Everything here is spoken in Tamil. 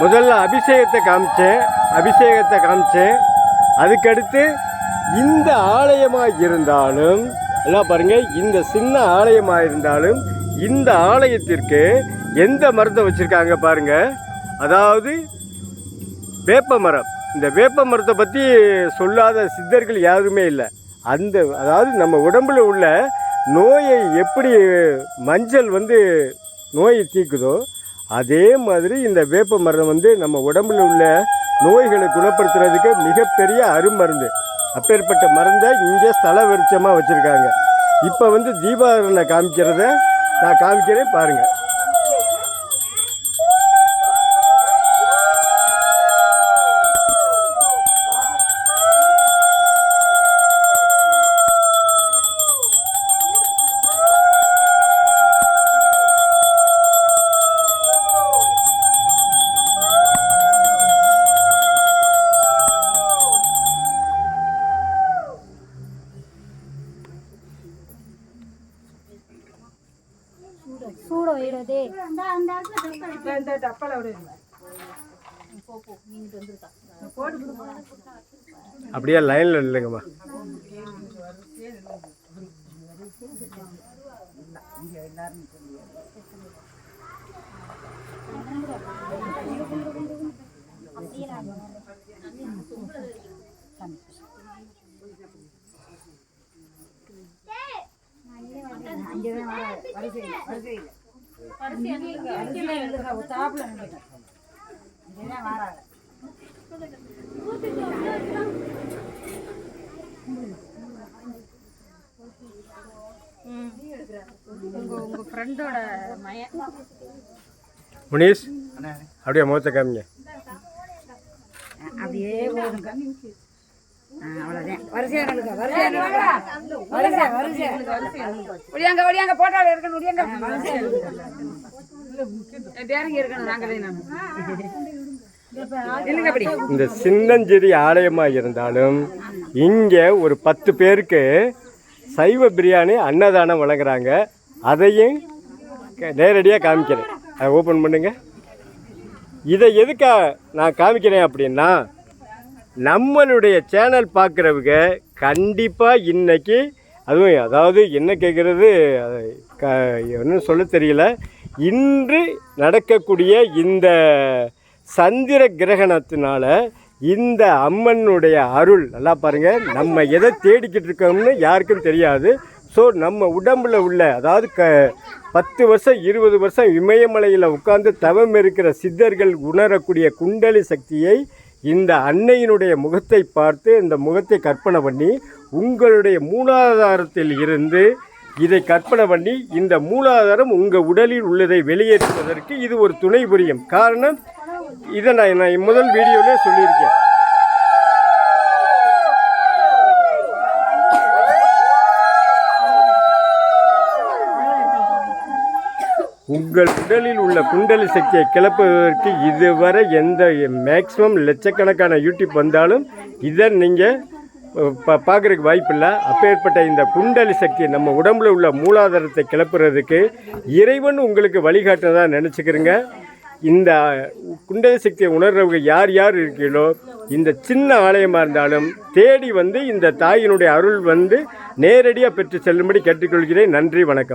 முதல்ல அபிஷேகத்தை காமிச்சேன் அபிஷேகத்தை காமிச்சேன் அதுக்கடுத்து இந்த ஆலயமாக இருந்தாலும் எல்லாம் பாருங்கள் இந்த சின்ன ஆலயமாக இருந்தாலும் இந்த ஆலயத்திற்கு எந்த மரத்தை வச்சுருக்காங்க பாருங்கள் அதாவது வேப்ப மரம். இந்த வேப்ப மரத்தை பற்றி சொல்லாத சித்தர்கள் யாருமே இல்லை. அந்த அதாவது நம்ம உடம்பில் உள்ள நோயை எப்படி மஞ்சள் வந்து நோயை தீக்குதோ அதே மாதிரி இந்த வேப்ப மரம் வந்து நம்ம உடம்புல உள்ள நோய்களை குணப்படுத்துறதுக்கு மிகப்பெரிய அருமருந்து அப்பேற்பட்ட மருந்தை இங்கே ஸ்தல விருட்சமாக வச்சுருக்காங்க. இப்போ வந்து தீபாவளியில் காமிக்கிறத நான் காமிக்கிறேன் பாருங்கள் சூட வைரதே இந்த டப்பால விடு. அப்படியே லைனில் இல்லைங்கம்மா வராங்க உங்க உங்க ஃப்ரெண்டோட மயன் முனீஷ் அப்படியே முகத்தை காமிங்க. அப்படியே அவ்வளோதான் வரிசையா வரிசையா ஒடியாங்க ஒடியாங்க போட்டோல இருக்கணும் ஒடியாங்க இந்த சின்னஞ்சிறி ஆலயமாக இருந்தாலும் இங்கே ஒரு பத்து பேருக்கு சைவ பிரியாணி அன்னதானம் வழங்குறாங்க. அதையும் நேரடியாக காமிக்கிறேன். அதை ஓப்பன் பண்ணுங்க. இதை எதுக்கா நான் காமிக்கிறேன் அப்படின்னா நம்மளுடைய சேனல் பார்க்குறவங்க கண்டிப்பாக இன்னைக்கு அதுவும் அதாவது என்ன கேட்குறது க ஒன்றும் சொல்ல தெரியல. இன்று நடக்கக்கூடிய இந்த சந்திர கிரகணத்தினால இந்த அம்மனுடைய அருள் நல்லா பாருங்க நம்ம எதை தேடிக்கிட்டு இருக்கோம்னு யாருக்கும் தெரியாது. ஸோ நம்ம உடம்பில் உள்ள அதாவது க பத்து வருஷம் இருபது வருஷம் இமயமலையில் உட்கார்ந்து தவம் இருக்கிற சித்தர்கள் உணரக்கூடிய குண்டலி சக்தியை இந்த அன்னையினுடைய முகத்தை பார்த்து இந்த முகத்தை கற்பனை பண்ணி உங்களுடைய மூலாதாரத்தில் இருந்து இதை கற்பனை பண்ணி இந்த மூலாதாரம் உங்கள் உடலில் உள்ளதை வெளியேற்றுவதற்கு இது ஒரு துணை புரியும். காரணம் இதை நான் நான் முதல் வீடியோவிலே சொல்லியிருக்கேன். உங்கள் உடலில் உள்ள குண்டலி சக்தியை கிளப்புவதற்கு இதுவரை எந்த மேக்ஸிமம் லட்சக்கணக்கான யூடியூப் வந்தாலும் இதை நீங்கள் பா பார்க்குறதுக்கு வாய்ப்பில்லை. அப்பேற்பட்ட இந்த குண்டலி சக்தி நம்ம உடம்புல உள்ள மூலாதாரத்தை கிளப்புறதுக்கு இறைவன் உங்களுக்கு வழிகாட்டுறதா நினச்சிக்கிறேங்க. இந்த குண்டலி சக்தியை உணர்றவங்க யார் யார் இருக்கீங்களோ இந்த சின்ன ஆலயமாக இருந்தாலும் தேடி வந்து இந்த தாயினுடைய அருள் வந்து நேரடியாக பெற்று செல்லும்படி கேட்டுக்கொள்கிறேன். நன்றி வணக்கம்.